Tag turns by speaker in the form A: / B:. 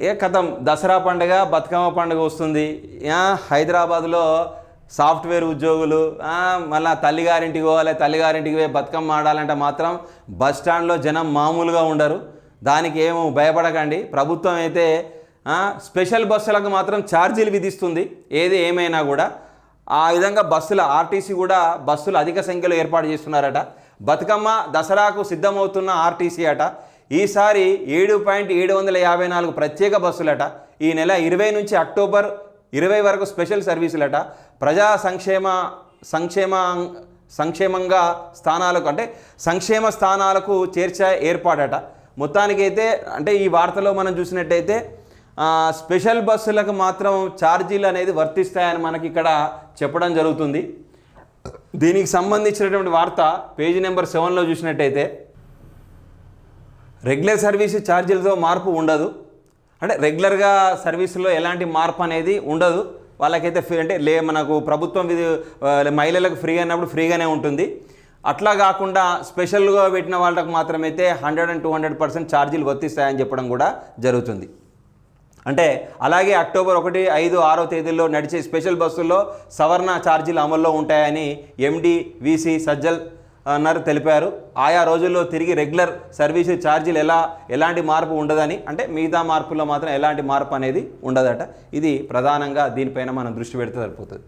A: ఏ కథం? దసరా పండుగ బతుకమ్మ పండుగ వస్తుంది. హైదరాబాద్లో సాఫ్ట్వేర్ ఉద్యోగులు మళ్ళీ మళ్ళా తల్లిగారింటికి పోవాలి తల్లిగారింటికి పోయి బతుకమ్మ ఆడాలంటే మాత్రం బస్ స్టాండ్లో జనం మామూలుగా ఉండరు. దానికి ఏమో భయపడకండి. ప్రభుత్వం అయితే స్పెషల్ బస్సులకు మాత్రం ఛార్జీలు విధిస్తుంది. ఏది ఏమైనా కూడా. ఆ విధంగా బస్సుల ఆర్టీసీ కూడా బస్సులు అధిక సంఖ్యలో ఏర్పాటు చేస్తున్నారట. బతుకమ్మ దసరాకు సిద్ధమవుతున్న ఆర్టీసీ అట. ఈసారి ఏడు పాయింట్ ఏడు వందల యాభై నాలుగు ప్రత్యేక బస్సులట. ఈ నెల ఇరవై నుంచి అక్టోబర్ ఇరవై వరకు స్పెషల్ సర్వీసులట. ప్రజా సంక్షేమ సంక్షేమ సంక్షేమంగా స్థానాలకు అంటే సంక్షేమ స్థానాలకు చేర్చే ఏర్పాటట. మొత్తానికైతే అంటే ఈ వార్తలో మనం చూసినట్టయితే స్పెషల్ బస్సులకు మాత్రం ఛార్జీలు అనేది వర్తిస్తాయని మనకి ఇక్కడ చెప్పడం జరుగుతుంది. దీనికి సంబంధించినటువంటి వార్త పేజీ నెంబర్ సెవెన్లో చూసినట్టయితే రెగ్యులర్ సర్వీస్ ఛార్జీలతో మార్పు ఉండదు. అంటే రెగ్యులర్గా సర్వీసులో ఎలాంటి మార్పు అనేది ఉండదు. వాళ్ళకైతే ఫ్రీ అంటే లే మనకు ప్రభుత్వం ఇది మహిళలకు ఫ్రీ అయినప్పుడు ఫ్రీగానే ఉంటుంది. అట్లా కాకుండా స్పెషల్గా పెట్టిన వాళ్ళకు మాత్రమైతే hundred and two hundred percent ఛార్జీలు వర్తిస్తాయని చెప్పడం కూడా జరుగుతుంది. అంటే అలాగే అక్టోబర్ ఒకటి ఐదు ఆరో తేదీల్లో నడిచే స్పెషల్ బస్సుల్లో సవర్ణ ఛార్జీలు అమల్లో ఉంటాయని ఎండి విసి సజ్జల్ అన్నారు తెలిపారు. ఆయా రోజుల్లో తిరిగి రెగ్యులర్ సర్వీసు ఛార్జీలు ఎలా ఎలాంటి మార్పు ఉండదని అంటే మిగతా మార్పుల్లో మాత్రం ఎలాంటి మార్పు అనేది ఉండదట. ఇది ప్రధానంగా దీనిపైన మనం దృష్టి పెడితే సరిపోతుంది.